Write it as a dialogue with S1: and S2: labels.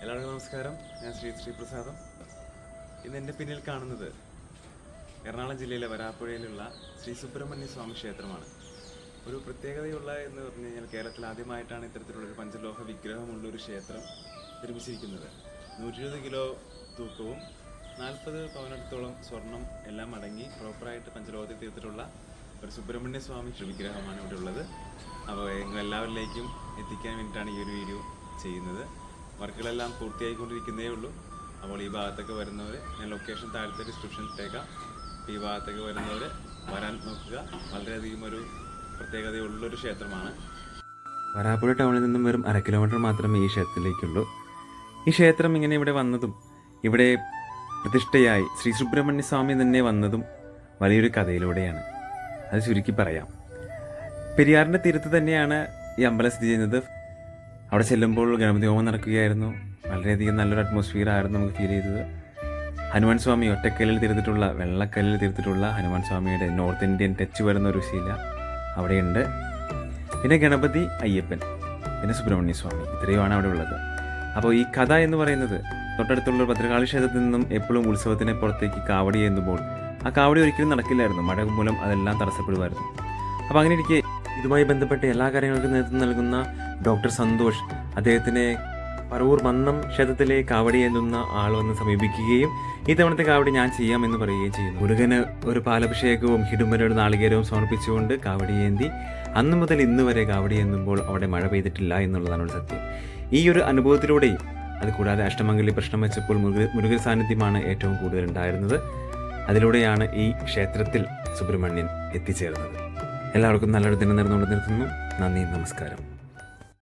S1: എല്ലാവർക്കും നമസ്കാരം. ഞാൻ ശ്രീ ശ്രീപ്രസാദം. ഇന്ന് എന്റെ പിന്നിൽ കാണുന്നത് എറണാകുളം ജില്ലയിലെ വരാപ്പുഴയിലുള്ള ശ്രീ സുബ്രഹ്മണ്യ സ്വാമി ക്ഷേത്രമാണ്. ഒരു പ്രത്യേകതയുള്ള എന്ന് പറഞ്ഞു കഴിഞ്ഞാൽ കേരളത്തിൽ ആദ്യമായിട്ടാണ് ഇത്തരത്തിലുള്ള ഒരു പഞ്ചലോഹ വിഗ്രഹമുള്ള ഒരു ക്ഷേത്രം നിർമ്മിച്ചിരിക്കുന്നത്. നൂറ്റി ഇരുപത് കിലോ തൂക്കവും നാൽപ്പത് പവനടുത്തോളം സ്വർണം എല്ലാം അടങ്ങി പ്രോപ്പറായിട്ട് പഞ്ചലോഹത്തിൽ തീർത്തിട്ടുള്ള ഒരു സുബ്രഹ്മണ്യ സ്വാമി വിഗ്രഹമാണ് ഇവിടെ ഉള്ളത്. അപ്പോൾ എല്ലാവരിലേക്കും എത്തിക്കാൻ വേണ്ടിയിട്ടാണ് ഈ ഒരു വീഡിയോ ചെയ്യുന്നത്. വർക്കുകളെല്ലാം പൂർത്തിയായിക്കൊണ്ടിരിക്കുന്നേ ഉള്ളൂ. അപ്പോൾ ഈ ഭാഗത്തൊക്കെ വരുന്നവർ ഞാൻ ലൊക്കേഷൻ താഴത്തെ ഡിസ്ക്രിപ്ഷനിൽ ഇട്ടേക്കാം. ഈ ഭാഗത്തൊക്കെ വരുന്നവർ വരാൻ നോക്കുക. വളരെയധികം ഒരു പ്രത്യേകതയുള്ളൊരു ക്ഷേത്രമാണ്.
S2: വരാപ്പുഴ ടൗണിൽ നിന്നും വെറും അര കിലോമീറ്റർ മാത്രമേ ഈ ക്ഷേത്രത്തിലേക്കുള്ളൂ. ഈ ക്ഷേത്രം ഇങ്ങനെ ഇവിടെ വന്നതും ഇവിടെ പ്രതിഷ്ഠയായി ശ്രീ സുബ്രഹ്മണ്യ സ്വാമി തന്നെ വന്നതും വലിയൊരു കഥയിലൂടെയാണ്. അത് ചുരുക്കി പറയാം. പെരിയാറിന്റെ തീരത്ത് തന്നെയാണ് ഈ അമ്പലം സ്ഥിതി ചെയ്യുന്നത്. അവിടെ ചെല്ലുമ്പോൾ ഗണപതി ഹോമം നടക്കുകയായിരുന്നു. വളരെയധികം നല്ലൊരു അറ്റ്മോസ്ഫിയർ ആയിരുന്നു നമുക്ക് ഫീൽ ചെയ്തത്. ഹനുമാൻ സ്വാമി ഒറ്റക്കല്ലിൽ തീർത്തിട്ടുള്ള വെള്ളക്കല്ലിൽ തീർത്തിട്ടുള്ള ഹനുമാൻ സ്വാമിയുടെ നോർത്ത് ഇന്ത്യൻ ടച്ച് വരുന്ന ഒരു ശീല അവിടെയുണ്ട്. പിന്നെ ഗണപതി അയ്യപ്പൻ പിന്നെ സുബ്രഹ്മണ്യ സ്വാമി ഇത്രയുമാണ് അവിടെ ഉള്ളത്. അപ്പോൾ ഈ കഥ എന്ന് പറയുന്നത് തൊട്ടടുത്തുള്ള ഭദ്രകാളി ക്ഷേത്രത്തിൽ നിന്നും എപ്പോഴും ഉത്സവത്തിന് പുറത്തേക്ക് കാവടി എന്നുമ്പോൾ ആ കാവടി ഒരിക്കലും നടക്കില്ലായിരുന്നു. മഴ മൂലം അതെല്ലാം തടസ്സപ്പെടുമായിരുന്നു. അപ്പോൾ അങ്ങനെ ഇരിക്കെ ഇതുമായി ബന്ധപ്പെട്ട് എല്ലാ കാര്യങ്ങൾക്കും നേതൃത്വം നൽകുന്ന ഡോക്ടർ സന്തോഷ് അദ്ദേഹത്തിനെ പറവൂർ മന്നം ക്ഷേത്രത്തിലെ കാവടി എന്നുന്ന ആൾ വന്ന് സമീപിക്കുകയും ഈ തവണത്തെ കാവടി ഞാൻ ചെയ്യാമെന്ന് പറയുകയും ചെയ്യുന്നു. മുരുകന് ഒരു പാലഭിഷേകവും ഹിടുമ്പനോട് നാളികേരവും സമർപ്പിച്ചുകൊണ്ട് കാവടി ഏന്തി അന്ന് മുതൽ ഇന്ന് വരെ കാവടി എന്നുമ്പോൾ അവിടെ മഴ പെയ്തിട്ടില്ല എന്നുള്ളതാണ് ഒരു സത്യം. ഈ ഒരു അനുഭവത്തിലൂടെയും അതുകൂടാതെ അഷ്ടമംഗലി പ്രശ്നം വെച്ചപ്പോൾ മുരുക മുരുകൻ സാന്നിധ്യമാണ് ഏറ്റവും കൂടുതൽ ഉണ്ടായിരുന്നത്. അതിലൂടെയാണ് ഈ ക്ഷേത്രത്തിൽ സുബ്രഹ്മണ്യൻ എത്തിച്ചേർന്നത്. എല്ലാവർക്കും നല്ലൊരു ദിനം നേർന്നുകൊണ്ട് നിർത്തുന്നു. നന്ദി നമസ്കാരം.